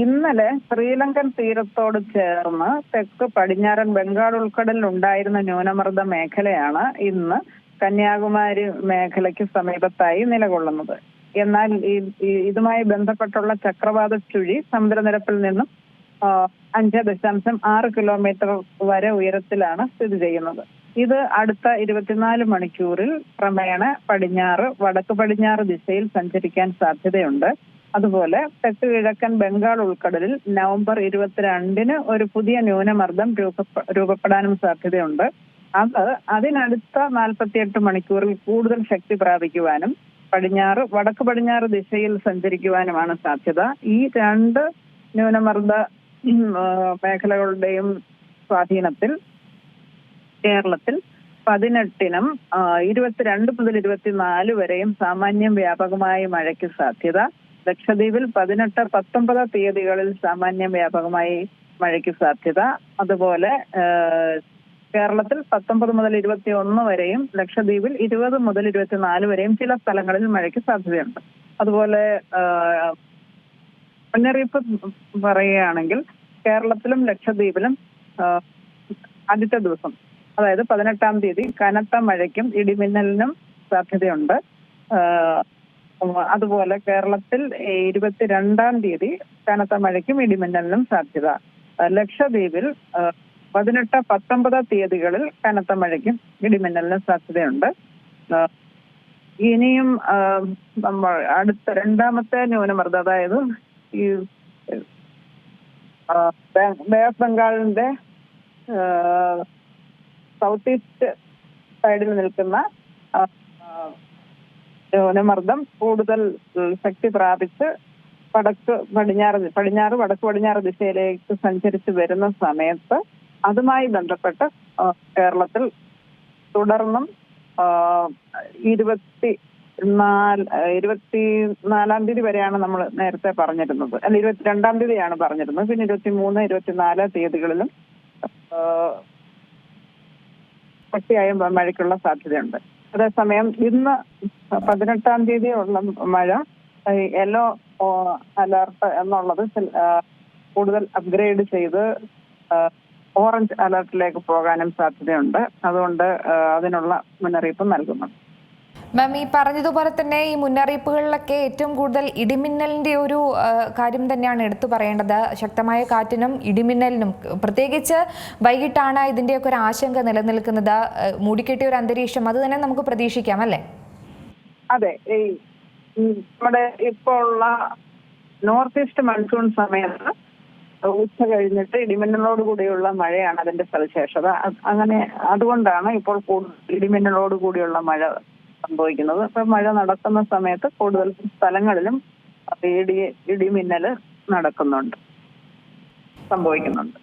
ഇന്നലെ ശ്രീലങ്കൻ തീരത്തോട് ചേർന്ന് തെക്ക് പടിഞ്ഞാറൻ ബംഗാൾ ഉൾക്കടലിൽ ഉണ്ടായിരുന്ന ന്യൂനമർദ്ദ മേഖലയാണ് ഇന്ന് കന്യാകുമാരി മേഖലയ്ക്ക് സമീപത്തായി നിലകൊള്ളുന്നത്. എന്നാൽ ഇതുമായി ബന്ധപ്പെട്ടുള്ള ചക്രവാത ചുഴി സമുദ്രനിരപ്പിൽ നിന്നും അഞ്ച് ദശാംശം ആറ് കിലോമീറ്റർ വരെ ഉയരത്തിലാണ് സ്ഥിതി ചെയ്യുന്നത്. ഇത് അടുത്ത ഇരുപത്തിനാല് മണിക്കൂറിൽ ക്രമേണ പടിഞ്ഞാറ് വടക്ക് പടിഞ്ഞാറ് ദിശയിൽ സഞ്ചരിക്കാൻ സാധ്യതയുണ്ട്. അതുപോലെ തെക്ക് കിഴക്കൻ ബംഗാൾ ഉൾക്കടലിൽ നവംബർ ഇരുപത്തിരണ്ടിന് ഒരു പുതിയ ന്യൂനമർദ്ദം രൂപപ്പെ- രൂപപ്പെടാനും സാധ്യതയുണ്ട്. അത് അതിനടുത്ത നാൽപ്പത്തിയെട്ട് മണിക്കൂറിൽ കൂടുതൽ ശക്തി പ്രാപിക്കുവാനും പടിഞ്ഞാറ് വടക്ക് പടിഞ്ഞാറ് ദിശയിൽ സഞ്ചരിക്കുവാനുമാണ് സാധ്യത. ഈ രണ്ട് ന്യൂനമർദ്ദ മേഖലകളുടെയും സ്വാധീനത്തിൽ കേരളത്തിൽ പതിനെട്ടിനും ഇരുപത്തിരണ്ട് മുതൽ ഇരുപത്തിനാല് വരെയും സാമാന്യം വ്യാപകമായ മഴയ്ക്ക് സാധ്യത. ലക്ഷദ്വീപിൽ പതിനെട്ട് പത്തൊമ്പത് തീയതികളിൽ സാമാന്യം വ്യാപകമായി മഴയ്ക്ക് സാധ്യത. അതുപോലെ കേരളത്തിൽ പത്തൊമ്പത് മുതൽ ഇരുപത്തി ഒന്ന് വരെയും ലക്ഷദ്വീപിൽ ഇരുപത് മുതൽ ഇരുപത്തിനാല് വരെയും ചില സ്ഥലങ്ങളിൽ മഴയ്ക്ക് സാധ്യതയുണ്ട്. അതുപോലെ മുന്നറിയിപ്പ് പറയുകയാണെങ്കിൽ കേരളത്തിലും ലക്ഷദ്വീപിലും ആദ്യത്തെ ദിവസം അതായത് പതിനെട്ടാം തീയതി കനത്ത മഴയ്ക്കും ഇടിമിന്നലിനും സാധ്യതയുണ്ട്. അതുപോലെ കേരളത്തിൽ ഇരുപത്തിരണ്ടാം തീയതി കനത്ത മഴയ്ക്കും ഇടിമിന്നലിനും സാധ്യത. ലക്ഷദ്വീപിൽ പതിനെട്ട് പത്തൊമ്പത് തീയതികളിൽ കനത്ത മഴയ്ക്കും ഇടിമിന്നലിനും സാധ്യതയുണ്ട്. ഇനിയും അടുത്ത രണ്ടാമത്തെ ന്യൂനമർദ്ദം അതായത് ഈ ബെ- ഓഫ് ബംഗാളിന്റെ സൗത്ത് ഈസ്റ്റ് സൈഡിൽ നിൽക്കുന്ന ന്യൂനമർദ്ദം കൂടുതൽ ശക്തി പ്രാപിച്ച് വടക്ക് പടിഞ്ഞാറ് പടിഞ്ഞാറ് വടക്ക് പടിഞ്ഞാറ് ദിശയിലേക്ക് സഞ്ചരിച്ച് വരുന്ന സമയത്ത് അതുമായി ബന്ധപ്പെട്ട് കേരളത്തിൽ തുടർന്നും ഇരുപത്തി നാല് ഇരുപത്തി നാലാം തീയതി വരെയാണ് നമ്മൾ നേരത്തെ പറഞ്ഞിരുന്നത്. അല്ല ഇരുപത്തിരണ്ടാം തീയതിയാണ് പറഞ്ഞിരുന്നത്. പിന്നെ ഇരുപത്തി മൂന്ന് ഇരുപത്തിനാല് തീയതികളിലും ശക്തിയായ മഴയ്ക്കുള്ള സാധ്യതയുണ്ട്. അതേസമയം ഇന്ന് പതിനെട്ടാം തീയതി ഉള്ള മഴ യെല്ലോ അലർട്ട് എന്നുള്ളത് കൂടുതൽ അപ്ഗ്രേഡ് ചെയ്ത് ഓറഞ്ച് അലർട്ടിലേക്ക് പോകാനും സാധ്യതയുണ്ട്. അതുകൊണ്ട് അതിനുള്ള മുന്നറിയിപ്പ് നൽകുന്നുണ്ട് മാം ഈ പറഞ്ഞതുപോലെ തന്നെ ഈ മുന്നറിയിപ്പുകളിലൊക്കെ ഏറ്റവും കൂടുതൽ ഇടിമിന്നലിന്റെ ഒരു കാര്യം തന്നെയാണ് എടുത്തു പറയേണ്ടത്. ശക്തമായ കാറ്റിനും ഇടിമിന്നലിനും പ്രത്യേകിച്ച് വൈകിട്ടാണ് ഇതിന്റെയൊക്കെ ഒരു ആശങ്ക നിലനിൽക്കുന്നത്. മൂടിക്കെട്ടിയ ഒരു അന്തരീക്ഷം അത് തന്നെ നമുക്ക് പ്രതീക്ഷിക്കാം അല്ലേ? അതെ ഈ നമ്മുടെ ഇപ്പോൾ ഉള്ള നോർത്ത് ഈസ്റ്റ് മൺസൂൺ സമയത്ത് ഉച്ച കഴിഞ്ഞിട്ട് ഇടിമിന്നലോട് കൂടിയുള്ള മഴയാണ് അതിന്റെ സവിശേഷത. അങ്ങനെ അതുകൊണ്ടാണ് ഇപ്പോൾ ഇടിമിന്നലോട് കൂടിയുള്ള മഴ സംഭവിക്കുന്നത്. അപ്പൊ മഴ നടക്കുന്ന സമയത്ത് കൂടുതൽ സ്ഥലങ്ങളിലും ഇടി ഇടിമിന്നൽ നടക്കുന്നുണ്ട്. സംഭവിക്കുന്നുണ്ട്.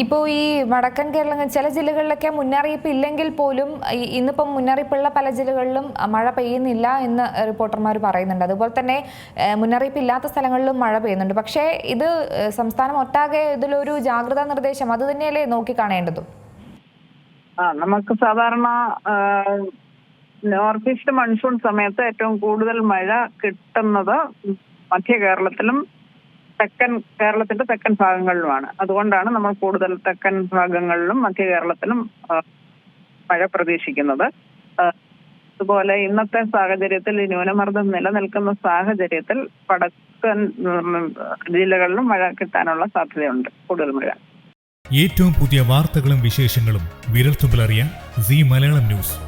ഇപ്പോ ഈ വടക്കൻ കേരളം ചില ജില്ലകളിലൊക്കെ മുന്നറിയിപ്പ് ഇല്ലെങ്കിൽ പോലും ഇന്നിപ്പം മുന്നറിയിപ്പുള്ള പല ജില്ലകളിലും മഴ പെയ്യുന്നില്ല എന്ന് റിപ്പോർട്ടർമാർ പറയുന്നുണ്ട്. അതുപോലെ തന്നെ മുന്നറിയിപ്പ് ഇല്ലാത്ത സ്ഥലങ്ങളിലും മഴ പെയ്യുന്നുണ്ട്. പക്ഷേ ഇത് സംസ്ഥാനം ഒട്ടാകെ ഇതിലൊരു ജാഗ്രതാ നിർദ്ദേശം. അത് തന്നെയല്ലേ നോക്കിക്കാണേണ്ടതും? ആ നമുക്ക് സാധാരണ നോർത്ത് ഈസ്റ്റ് മൺസൂൺ സമയത്ത് ഏറ്റവും കൂടുതൽ മഴ കിട്ടുന്നത് മധ്യ കേരളത്തിലും തെക്കൻ കേരളത്തിന്റെ തെക്കൻ ഭാഗങ്ങളിലുമാണ്. അതുകൊണ്ടാണ് നമ്മൾ കൂടുതൽ തെക്കൻ ഭാഗങ്ങളിലും മധ്യ കേരളത്തിലും മഴ പ്രതീക്ഷിക്കുന്നത്. അതുപോലെ ഇന്നത്തെ സാഹചര്യത്തിൽ ന്യൂനമർദ്ദം നിലനിൽക്കുന്ന സാഹചര്യത്തിൽ വടക്കൻ ജില്ലകളിലും മഴ കിട്ടാനുള്ള സാധ്യതയുണ്ട് കൂടുതൽ മഴ. ഏറ്റവും പുതിയ വാർത്തകളും വിശേഷങ്ങളും വിരൽത്തുമ്പിലറിയാൻ സി മലയാളം ന്യൂസ്.